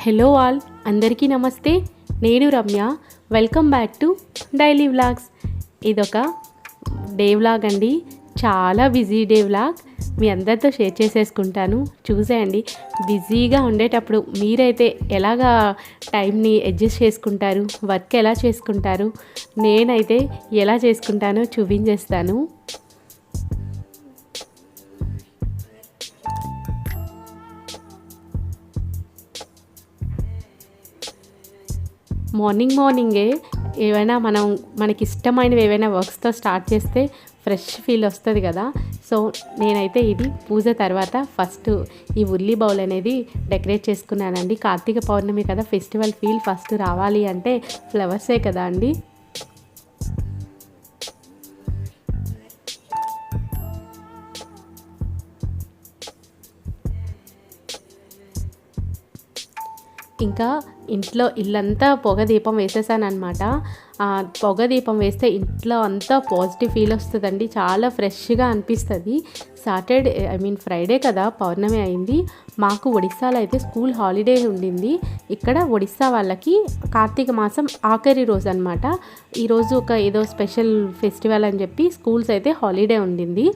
Hello all అందరికీ నమస్తే. నేను Ramya. Welcome back to daily vlogs ఇదొక డే వ్లాగ్ అండి. చాలా బిజీ డే వ్లాగ్ మీ అందరితో షేర్ చేసేసుకుంటాను. చూసేయండి. బిజీగా ఉండేటప్పుడు మీరైతే ఎలాగా టైంని అడ్జస్ట్ చేసుకుంటారు? వర్క్ ఎలా చేసుకుంటారు? నేనైతే ఎలా చేసుకుంటానో చూపించేస్తాను. మార్నింగ్ మార్నింగే ఏవైనా మనం మనకి ఇష్టమైనవి ఏవైనా వర్క్స్తో స్టార్ట్ చేస్తే ఫ్రెష్ ఫీల్ వస్తుంది కదా. సో నేనైతే ఇది పూజ తర్వాత ఫస్ట్ ఈ ఉల్లి బౌల్ అనేది డెకరేట్ చేసుకున్నానండి. కార్తీక పౌర్ణమి కదా ఫెస్టివల్ ఫీల్ ఫస్ట్ రావాలి అంటే ఫ్లవర్సే కదా అండి. ఇంకా ఇంట్లో ఇల్లంతా పొగ దీపం వేసేసానమాట పొగ దీపం వేస్తే ఇంట్లో అంతా పాజిటివ్ ఫీల్ వస్తుందండి. చాలా ఫ్రెష్గా అనిపిస్తుంది. సాటర్డే ఐ మీన్ ఫ్రైడే కదా పౌర్ణమి అయింది. మాకు ఒడిస్సాలో అయితే స్కూల్ హాలిడే ఉండింది. ఇక్కడ ఒడిస్సా వాళ్ళకి కార్తీక మాసం ఆఖరి రోజు అనమాట ఈరోజు ఒక ఏదో స్పెషల్ ఫెస్టివల్ అని చెప్పి స్కూల్స్ అయితే హాలిడే ఉండింది.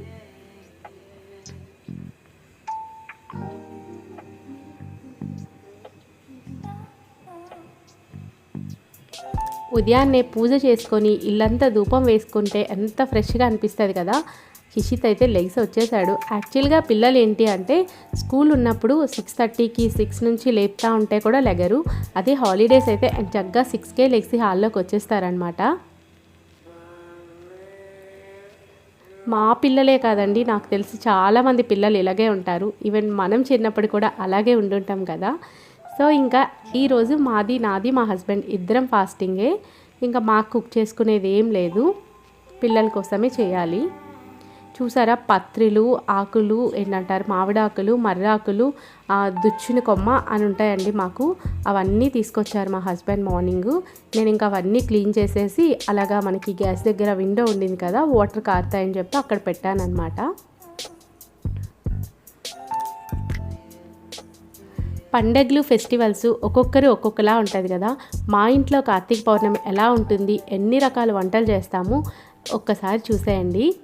ఉదయాన్నే పూజ చేసుకొని ఇల్లంతా ధూపం వేసుకుంటే ఎంత ఫ్రెష్గా అనిపిస్తుంది కదా. కిషిత్ అయితే లెగ్స్ వచ్చేసాడు. యాక్చువల్గా పిల్లలు ఏంటి అంటే స్కూల్ ఉన్నప్పుడు సిక్స్ థర్టీకి సిక్స్ నుంచి లేపుతా ఉంటే కూడా లెగరు. అదే హాలిడేస్ అయితే చక్కగా సిక్స్కే లెగ్సి హాల్లోకి వచ్చేస్తారనమాట మా పిల్లలే కాదండి నాకు తెలిసి చాలామంది పిల్లలు ఇలాగే ఉంటారు. ఈవెన్ మనం చిన్నప్పుడు కూడా అలాగే ఉండుంటాం కదా. సో ఇంకా ఈరోజు మాది నాది మా హస్బెండ్ ఇద్దరం ఫాస్టింగే. ఇంకా మాకు కుక్ చేసుకునేది ఏం లేదు. పిల్లల కోసమే చేయాలి. చూసారా పత్రిలు ఆకులు ఏంటంటారు మామిడాకులు మర్రాకులు దుచ్చిన కొమ్మ అని ఉంటాయండి మాకు. అవన్నీ తీసుకొచ్చారు మా హస్బెండ్ మార్నింగ్. నేను ఇంకా అవన్నీ క్లీన్ చేసేసి అలాగా మనకి గ్యాస్ దగ్గర విండో ఉండింది కదా వాటర్ కారుతాయని చెప్పి అక్కడ పెట్టానన్నమాట. పండగలు ఫెస్టివల్స్ ఒక్కొక్కరు ఒక్కొక్కలా ఉంటుంది కదా. మా ఇంట్లో కార్తీక పౌర్ణమి ఎలా ఉంటుంది ఎన్ని రకాల వంటలు చేస్తాము ఒక్కసారి చూసేయండి.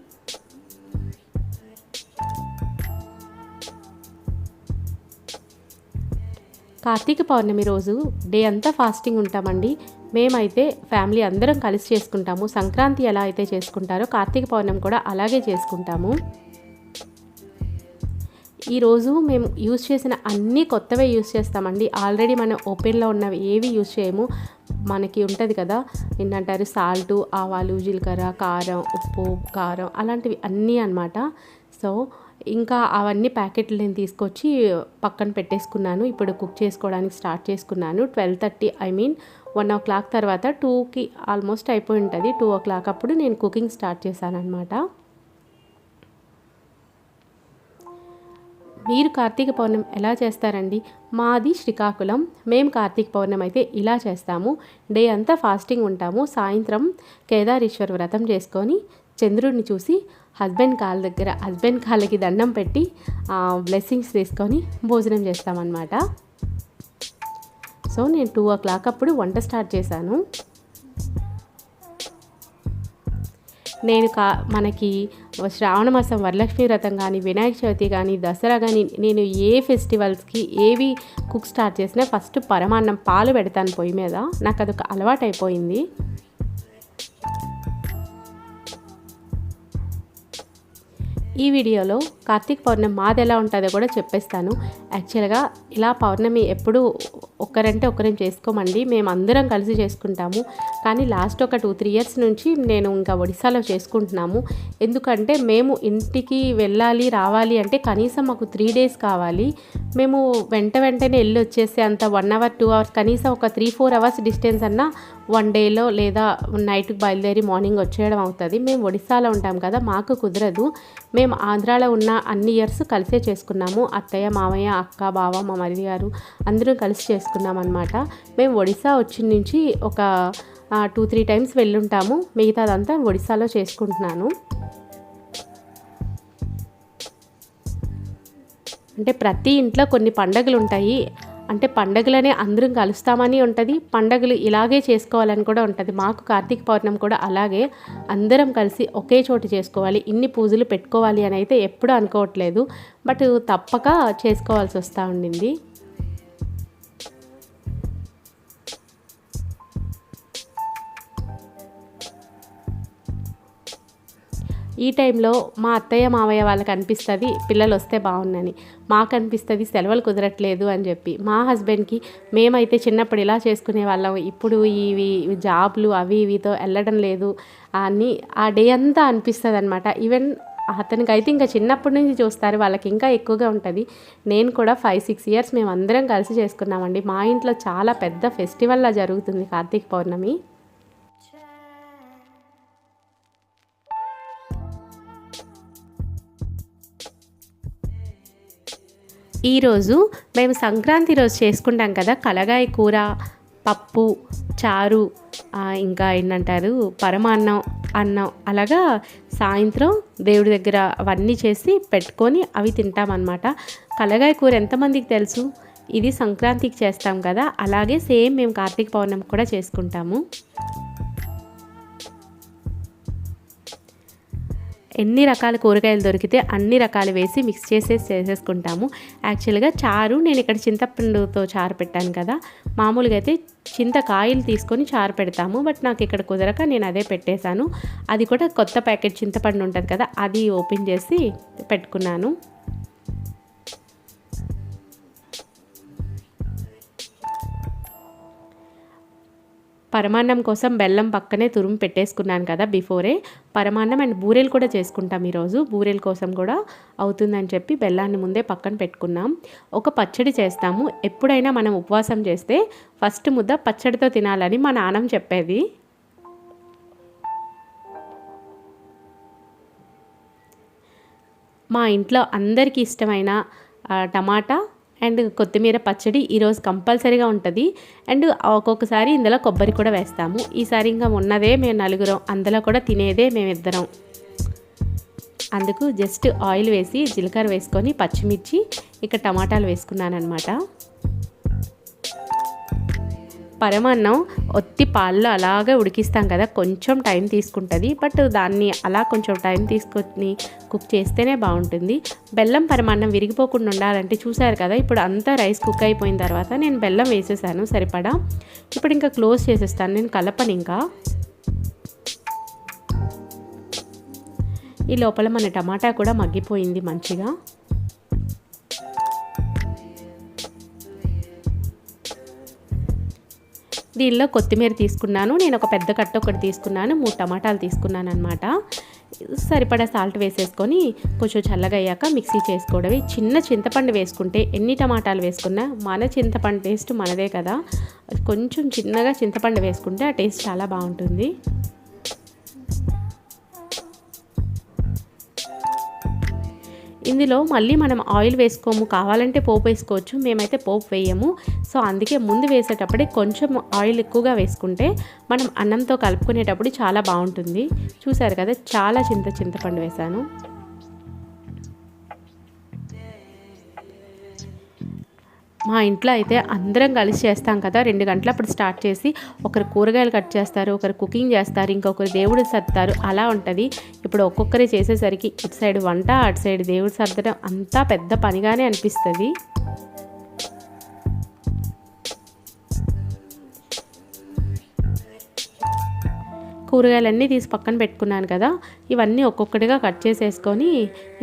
కార్తీక పౌర్ణమి రోజు డే అంతా ఫాస్టింగ్ ఉంటామండి. మేమైతే ఫ్యామిలీ అందరం కలిసి చేసుకుంటాము. సంక్రాంతి ఎలా అయితే చేసుకుంటారో కార్తీక పౌర్ణమి కూడా అలాగే చేసుకుంటాము. ఈరోజు మేము యూజ్ చేసిన అన్నీ కొత్తవే యూజ్ చేస్తామండి. ఆల్రెడీ మనం ఓపెన్లో ఉన్నవి ఏవి యూజ్ చేయము? మనకి ఉంటుంది కదా ఏంటంటారు సాల్టు ఆవాలు జీలకర్ర కారం ఉప్పు కారం అలాంటివి అన్నీ అనమాట సో ఇంకా అవన్నీ ప్యాకెట్లు నేను తీసుకొచ్చి పక్కన పెట్టేసుకున్నాను. ఇప్పుడు కుక్ చేసుకోవడానికి స్టార్ట్ చేసుకున్నాను. Twelve thirty I mean one o'clock తర్వాత టూకి ఆల్మోస్ట్ అయిపోయి ఉంటుంది. టూ ఓ క్లాక్ అప్పుడు నేను కుకింగ్ స్టార్ట్ చేశాను అనమాట మీరు కార్తీక పౌర్ణమి ఎలా చేస్తారండి? మాది శ్రీకాకుళం. మేము కార్తీక పౌర్ణమి అయితే ఇలా చేస్తాము. డే అంతా ఫాస్టింగ్ ఉంటాము. సాయంత్రం కేదారేశ్వర వ్రతం చేసుకొని చంద్రుడిని చూసి హస్బెండ్ కాళ్ళ దగ్గర హస్బెండ్ కాళ్ళకి దండం పెట్టి బ్లెస్సింగ్స్ తీసుకొని భోజనం చేస్తామన్నమాట. సో నేను టూ ఓ క్లాక్ అప్పుడు వంట స్టార్ట్ చేశాను. నేను కా మనకి శ్రావణ మాసం వరలక్ష్మి వ్రతం కానీ వినాయక చవితి కానీ దసరా కానీ నేను ఏ ఫెస్టివల్స్కి ఏవి కుక్ స్టార్ట్ చేసినా ఫస్ట్ పరమాన్నం పాలు పెడతాను పొయ్యి మీద. నాకు అదొక అలవాటు అయిపోయింది ఈ వీడియోలో కార్తీక పౌర్ణమి మాది ఎలా ఉంటుందో కూడా చెప్పేస్తాను. యాక్చువల్గా ఇలా పౌర్ణమి ఎప్పుడు ఒక్కరంటే ఒకరం చేసుకోమండి. మేము అందరం కలిసి చేసుకుంటాము. కానీ లాస్ట్ ఒక టూ త్రీ ఇయర్స్ నుంచి నేను ఇంకా ఒడిశాలో చేసుకుంటున్నాము. ఎందుకంటే మేము ఇంటికి వెళ్ళాలి రావాలి అంటే కనీసం మాకు త్రీ డేస్ కావాలి. మేము వెంట వెంటనే వెళ్ళి వచ్చేసే అంత వన్ అవర్ టూ అవర్స్ కనీసం ఒక త్రీ ఫోర్ అవర్స్ డిస్టెన్స్ అన్నా వన్ డేలో లేదా నైట్కి బయలుదేరి మార్నింగ్ వచ్చేయడం అవుతుంది. మేము ఒడిశాలో ఉంటాం కదా మాకు కుదరదు. మేము ఆంధ్రాలో ఉన్న అన్ని ఇయర్స్ కలిసే చేసుకున్నాము. అత్తయ్య మామయ్య అక్క బావ మా మరిది గారు అందరం కలిసి చేసుకున్నాం అనమాట మేము ఒడిశా వచ్చిన నుంచి ఒక టూ త్రీ టైమ్స్ వెళ్ళుంటాము. మిగతాదంతా ఒడిశాలో చేసుకుంటున్నాను. అంటే ప్రతి ఇంట్లో కొన్ని పండగలు ఉంటాయి అంటే పండగలనే అందరం కలుస్తామని ఉంటుంది. పండగలు ఇలాగే చేసుకోవాలని కూడా ఉంటుంది. మాకు కార్తీక పౌర్ణమి కూడా అలాగే అందరం కలిసి ఒకే చోటు చేసుకోవాలి. ఇన్ని పూజలు పెట్టుకోవాలి అని అయితే ఎప్పుడూ అనుకోవట్లేదు. బట్ తప్పక చేసుకోవాల్సి వస్తూ ఉండింది. ఈ టైంలో మా అత్తయ్య మావయ్య వాళ్ళకి అనిపిస్తుంది పిల్లలు వస్తే బాగుందని. మాకు అనిపిస్తుంది సెలవులు కుదరట్లేదు అని చెప్పి. మా హస్బెండ్కి మేమైతే చిన్నప్పుడు ఇలా చేసుకునే వాళ్ళం. ఇప్పుడు ఇవి జాబ్లు అవి ఇవితో వెళ్ళడం లేదు అని ఆ డే అంతా అనిపిస్తుంది అనమాట ఈవెన్ అతనికి అయితే ఇంకా చిన్నప్పటి నుంచి చూస్తారు వాళ్ళకి ఇంకా ఎక్కువగా ఉంటుంది. నేను కూడా ఫైవ్ సిక్స్ ఇయర్స్ మేము అందరం కలిసి చేసుకున్నామండి. మా ఇంట్లో చాలా పెద్ద ఫెస్టివల్లా జరుగుతుంది కార్తీక పౌర్ణమి. ఈరోజు మేము సంక్రాంతి రోజు చేసుకుంటాం కదా కలగాయ కూర పప్పు చారు ఇంకా ఏంటంటారు పరమాన్నం అన్నం అలాగా సాయంత్రం దేవుడి దగ్గర అవన్నీ చేసి పెట్టుకొని అవి తింటామన్నమాట. కలగాయ కూర ఎంతమందికి తెలుసు? ఇది సంక్రాంతికి చేస్తాం కదా అలాగే సేమ్ మేము కార్తీక పౌర్ణమి కూడా చేసుకుంటాము. ఎన్ని రకాల కూరగాయలు దొరికితే అన్ని రకాలు వేసి మిక్స్ చేసేసి చేసేసుకుంటాము. యాక్చువల్గా చారు నేను ఇక్కడ చింతపండుతో చారు పెట్టాను కదా. మామూలుగా అయితే చింతకాయలు తీసుకొని చారు పెడతాము. బట్ నాకు ఇక్కడ కుదరక నేను అదే పెట్టేశాను. అది కూడా కొత్త ప్యాకెట్ చింతపండు ఉంటుంది కదా అది ఓపెన్ చేసి పెట్టుకున్నాను. పరమాన్నం కోసం బెల్లం పక్కనే తురుము పెట్టేసుకున్నాను కదా బిఫోరే పరమాన్నం అండ్ బూరెలు కూడా చేసుకుంటాం ఈరోజు. బూరెల కోసం కూడా అవుతుందని చెప్పి బెల్లాన్ని ముందే పక్కన పెట్టుకున్నాం. ఒక పచ్చడి చేస్తాము. ఎప్పుడైనా మనం ఉపవాసం చేస్తే ఫస్ట్ ముద్ద పచ్చడితో తినాలని మా నాన్నం చెప్పేది. మా ఇంట్లో అందరికీ ఇష్టమైన టమాటా అండ్ కొత్తిమీర పచ్చడి ఈరోజు కంపల్సరీగా ఉంటుంది. అండ్ ఒక్కొక్కసారి ఇందులో కొబ్బరి కూడా వేస్తాము. ఈసారి ఇంకా ఉన్నదే మేము నలుగురం అందులో కూడా తినేదే మేమిద్దరం. అందుకు జస్ట్ ఆయిల్ వేసి జీలకర్ర వేసుకొని పచ్చిమిర్చి ఇక టమాటాలు వేసుకున్నాను అనమాట పరమాన్నం ఒత్తి పాల్లో అలాగే ఉడికిస్తాం కదా కొంచెం టైం తీసుకుంటుంది. బట్ దాన్ని అలా కొంచెం టైం తీసుకొని కుక్ చేస్తేనే బాగుంటుంది. బెల్లం పరమాన్నం విరిగిపోకుండా ఉండాలంటే చూసారు కదా ఇప్పుడు అంతా రైస్ కుక్ అయిపోయిన తర్వాత నేను బెల్లం వేసేసాను సరిపడా? ఇప్పుడు ఇంకా క్లోజ్ చేసేస్తాను నేను కలపను ఇంకా. ఈ లోపల మన టమాటా కూడా మగ్గిపోయింది మంచిగా. దీనిలో కొత్తిమీర తీసుకున్నాను. నేను ఒక పెద్ద కట్ట ఒకటి తీసుకున్నాను. మూడు టమాటాలు తీసుకున్నాను అనమాట సరిపడా సాల్ట్ వేసేసుకొని కొంచెం చల్లగా అయ్యాక మిక్సీ చేసుకోవడమే. చిన్న చింతపండు వేసుకుంటే ఎన్ని టమాటాలు వేసుకున్నా మన చింతపండు టేస్ట్ మనదే కదా. కొంచెం చిన్నగా చింతపండు వేసుకుంటే ఆ టేస్ట్ చాలా బాగుంటుంది. ఇందులో మళ్ళీ మనం ఆయిల్ వేసుకోము కావాలంటే పోపు వేసుకోవచ్చు మేమైతే పోపు వేయము. సో అందుకే ముందు వేసేటప్పుడే కొంచెం ఆయిల్ ఎక్కువగా వేసుకుంటే మనం అన్నంతో కలుపుకునేటప్పుడు చాలా బాగుంటుంది. చూసారు కదా చాలా చింత చింతపండు వేశాను మా ఇంట్లో అయితే అందరం కలిసి చేస్తాం కదా. రెండు గంటలు అప్పుడు స్టార్ట్ చేసి ఒకరు కూరగాయలు కట్ చేస్తారు ఒకరు కుకింగ్ చేస్తారు ఇంకొకరు దేవుడు సర్దుతారు. అలా ఉంటుంది. ఇప్పుడు ఒక్కొక్కరే చేసేసరికి ఇటు సైడ్ వంట అటు సైడ్ దేవుడు సర్దడం అంతా పెద్ద పనిగానే అనిపిస్తుంది. కూరగాయలన్నీ తీసి పక్కన పెట్టుకున్నాను కదా ఇవన్నీ ఒక్కొక్కటిగా కట్ చేసేసుకొని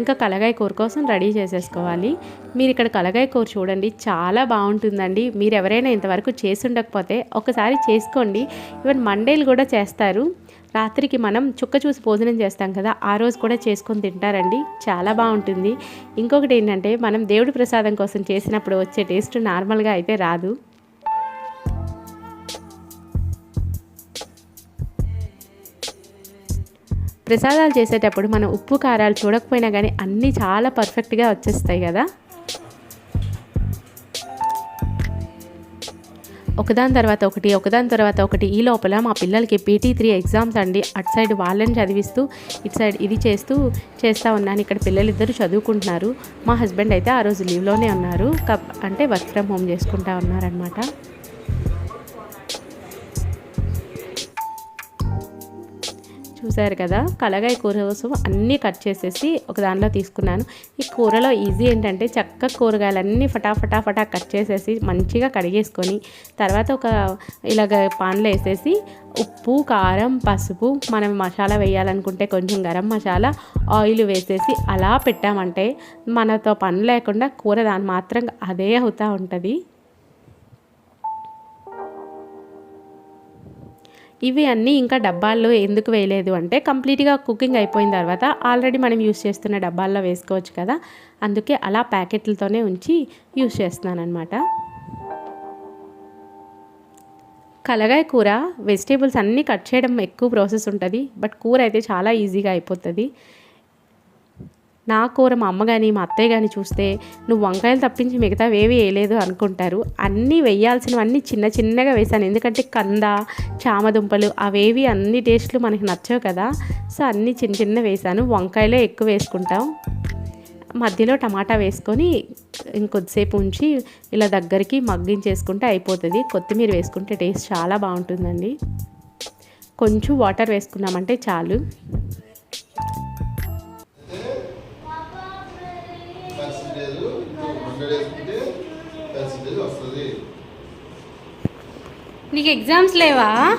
ఇంకా కలగాయ కూర కోసం రెడీ చేసేసుకోవాలి. మీరు ఇక్కడ కలగాయ కూర చూడండి చాలా బాగుంటుందండి. మీరు ఎవరైనా ఇంతవరకు చేసి ఉండకపోతే ఒకసారి చేసుకోండి. ఈవెన్ మండేలు కూడా చేస్తారు. రాత్రికి మనం చుక్క చూసి భోజనం చేస్తాం కదా ఆ రోజు కూడా చేసుకొని తింటారండి. చాలా బాగుంటుంది. ఇంకొకటి ఏంటంటే మనం దేవుడి ప్రసాదం కోసం చేసినప్పుడు వచ్చే టేస్ట్ నార్మల్గా అయితే రాదు. ప్రసాదాలు చేసేటప్పుడు మనం ఉప్పు కారాలు చూడకపోయినా కానీ అన్నీ చాలా పర్ఫెక్ట్గా వచ్చేస్తాయి కదా. ఒకదాని తర్వాత ఒకటి ఒకదాని తర్వాత ఒకటి ఈ లోపల మా పిల్లలకి పీటీ త్రీ ఎగ్జామ్స్ అండి. అటు సైడ్ వాళ్ళని చదివిస్తూ ఇటు సైడ్ ఇది చేస్తూ చేస్తూ ఉన్నాను. ఇక్కడ పిల్లలు ఇద్దరు చదువుకుంటున్నారు. మా హస్బెండ్ అయితే ఆ రోజు లీవ్లోనే ఉన్నారు. కప్ అంటే వర్క్ ఫ్రమ్ హోమ్ చేసుకుంటా ఉన్నారనమాట చూసారు కదా కలగాయ కూర కోసం అన్నీ కట్ చేసేసి ఒక దానిలో తీసుకున్నాను. ఈ కూరలో ఈజీ ఏంటంటే చక్క కూరగాయలన్నీ ఫటాఫటా ఫటా కట్ చేసేసి మంచిగా కడిగేసుకొని తర్వాత ఒక ఇలాగ పాన్లో వేసేసి ఉప్పు కారం పసుపు మనం మసాలా వేయాలనుకుంటే కొంచెం గరం మసాలా ఆయిల్ వేసేసి అలా పెట్టామంటే మనతో పని లేకుండా కూర దాని మాత్రం అదే అవుతూ ఉంటుంది. ఇవి అన్నీ ఇంకా డబ్బాల్లో ఎందుకు వేయలేదు అంటే కంప్లీట్గా కుకింగ్ అయిపోయిన తర్వాత ఆల్రెడీ మనం యూస్ చేస్తున్న డబ్బాల్లో వేసుకోవచ్చు కదా. అందుకే అలా ప్యాకెట్లతోనే ఉంచి యూస్ చేస్తున్నాను అనమాట కలగాయ కూర వెజిటేబుల్స్ అన్నీ కట్ చేయడం ఎక్కువ ప్రాసెస్ ఉంటుంది. బట్ కూర అయితే చాలా ఈజీగా అయిపోతుంది. నా కూర మా అమ్మ కానీ మా అత్తయ్య కానీ చూస్తే నువ్వు వంకాయలు తప్పించి మిగతా ఏవి వేయలేదు అనుకుంటారు. అన్నీ వేయాల్సినవన్నీ చిన్న చిన్నగా వేసాను ఎందుకంటే కంద చామదుంపలు అవేవి అన్ని టేస్ట్లు మనకి నచ్చవు కదా. సో అన్నీ చిన్న చిన్న వేసాను వంకాయలే ఎక్కువ వేసుకుంటాం. మధ్యలో టమాటా వేసుకొని ఇంకొద్దిసేపు ఉంచి ఇలా దగ్గరికి మగ్గించేసుకుంటే అయిపోతుంది. కొత్తిమీర వేసుకుంటే టేస్ట్ చాలా బాగుంటుందండి. కొంచెం వాటర్ వేసుకున్నామంటే చాలు. వస్తుంది. నీకు ఎగ్జామ్స్ లేవా?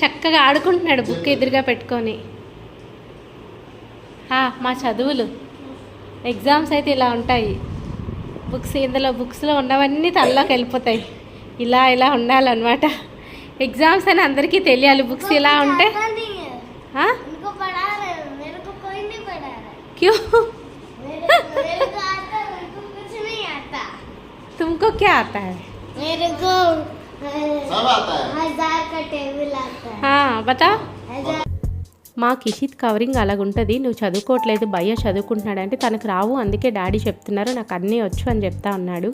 చక్కగా ఆడుకుంటున్నాడు బుక్ ఎదురుగా పెట్టుకొని. మా చదువులు. ఎగ్జామ్స్ అయితే ఇలా ఉంటాయి. బుక్స్ ఇందులో బుక్స్లో ఉన్నవన్నీ తనలోకి వెళ్ళిపోతాయి. ఇలా ఇలా ఉండాలన్నమాట. ఎగ్జామ్స్ అని అందరికీ తెలియాలి బుక్స్ ఇలా ఉంటే. आता तुमको क्या आता है मेरे को सब आता है हजार का टेबल आता है हाँ बताओ हजार మా కిషిత్ కవరింగ్ అలాగుంటుంది నువ్వు చదువుకోవట్లేదు భయ్య చదువుకుంటున్నాడంటే తనకు రావు అందుకే డాడీ చెప్తున్నారు నాకు అన్నీ వచ్చు అని చెప్తా ఉన్నాడు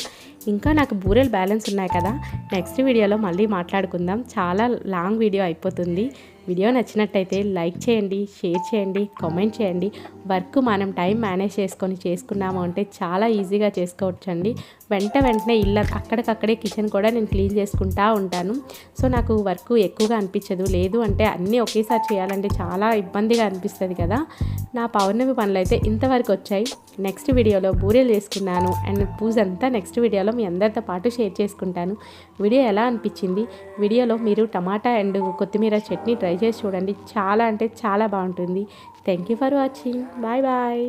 ఇంకా నాకు బూరెలు బ్యాలెన్స్ ఉన్నాయి కదా నెక్స్ట్ వీడియోలో మళ్ళీ మాట్లాడుకుందాం చాలా లాంగ్ వీడియో అయిపోతుంది వీడియో నచ్చినట్టయితే లైక్ చేయండి షేర్ చేయండి కామెంట్ చేయండి. వర్క్ మనం టైం మేనేజ్ చేసుకొని చేసుకున్నాము అంటే చాలా ఈజీగా చేసుకోవచ్చండి. వెంట వెంటనే ఇల్లు అక్కడికక్కడే కిచెన్ కూడా నేను క్లీన్ చేసుకుంటా ఉంటాను. సో నాకు వర్క్ ఎక్కువగా అనిపించదు. లేదు అంటే అన్నీ ఒకేసారి చేయాలంటే చాలా ఇబ్బందిగా అనిపిస్తుంది కదా. నా పౌర్ణమి పనులు అయితే ఇంతవరకు వచ్చాయి. నెక్స్ట్ వీడియోలో బూరెలు చేసుకున్నాను అండ్ పూజ అంతా నెక్స్ట్ వీడియోలో మీ అందరితో పాటు షేర్ చేసుకుంటాను. వీడియో ఎలా అనిపించింది? వీడియోలో మీరు టమాటా అండ్ కొత్తిమీర చట్నీ ట్రై చేసి చూడండి. చాలా అంటే చాలా బాగుంటుంది. Thank you for watching bye bye